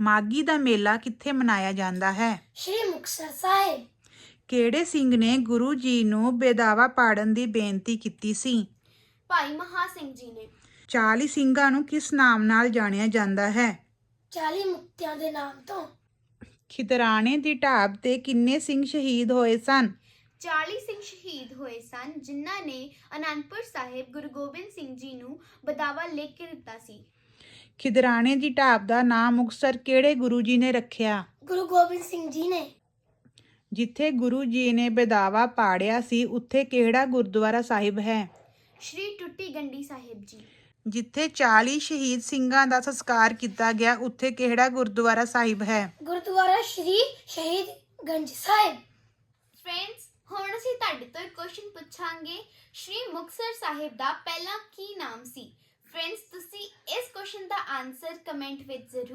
ਮਾਗੀ ਦਾ ਮੇਲਾ ਕਿੱਥੇ ਮਨਾਇਆ ਜਾਂਦਾ ਹੈ? ਸ਼੍ਰੀ ਮੁਕਤਸਰ ਸਾਹਿਬ। ਕਿਹੜੇ ਸਿੰਘ ਨੇ ਗੁਰੂ ਜੀ ਨੂੰ ਬੇਦਾਵਾ ਪਾੜਨ ਦੀ ਬੇਨਤੀ ਕੀਤੀ ਸੀ? ਭਾਈ ਮਹਾ ਸਿੰਘ ਜੀ ਨੇ। 40 ਸਿੰਘਾਂ ਨੂੰ ਕਿਸ ਨਾਮ ਨਾਲ ਜਾਣਿਆ ਜਾਂਦਾ ਹੈ? 40 ਮੁਕਤਿਆਂ ਦੇ ਨਾਮ ਤੋਂ। ਖਿਦਰਾਣੇ ਦੀ ਢਾਬ ਤੇ ਕਿੰਨੇ ਸਿੰਘ ਸ਼ਹੀਦ ਹੋਏ ਸਨ? 40 ਸਿੰਘ ਸ਼ਹੀਦ ਹੋਏ ਸਨ ਜਿਨ੍ਹਾਂ ਨੇ ਅਨੰਦਪੁਰ ਸਾਹਿਬ ਗੁਰੂ ਗੋਬਿੰਦ ਸਿੰਘ ਜੀ ਨੂੰ ਬਦਾਵਾ ਲਿਖ ਕੇ ਦਿੱਤਾ ਸੀ। ਖਿਦਰਾਣੇ ਦੀ ਢਾਬ ਦਾ ਨਾਮ ਮੁਕਤਸਰ ਕਿਹੜੇ ਗੁਰੂ ਜੀ ਨੇ ਰੱਖਿਆ? ਗੁਰੂ ਗੋਬਿੰਦ ਸਿੰਘ ਜੀ ਨੇ। ਜਿੱਥੇ ਗੁਰੂ ਜੀ ਨੇ ਬੇਦਾਵਾ ਪਾੜਿਆ ਸੀ ਉੱਥੇ ਕਿਹੜਾ ਗੁਰਦੁਆਰਾ ਸਾਹਿਬ ਹੈ? ਸ਼੍ਰੀ ਟੁੱਟੀ ਗੰਡੀ ਸਾਹਿਬ ਜੀ। ਜਿੱਥੇ 40 ਸ਼ਹੀਦ ਸਿੰਘਾਂ ਦਾ ਸੰਸਕਾਰ ਕੀਤਾ ਗਿਆ ਉੱਥੇ ਕਿਹੜਾ ਗੁਰਦੁਆਰਾ ਸਾਹਿਬ ਹੈ? ਗੁਰਦੁਆਰਾ ਸ਼੍ਰੀ ਸ਼ਹੀਦ ਗੰਜ ਸਾਹਿਬ। ਫਰੈਂਡਸ ਹੁਣ ਅਸੀਂ ਤੁਹਾਡੇ ਤੋਂ ਇੱਕ ਕੁਐਸਚਨ ਪੁੱਛਾਂਗੇ। ਸ਼੍ਰੀ ਮੁਕਤਸਰ ਸਾਹਿਬ ਦਾ ਪਹਿਲਾ ਕੀ ਨਾਮ ਸੀ? the answer, comment with zero.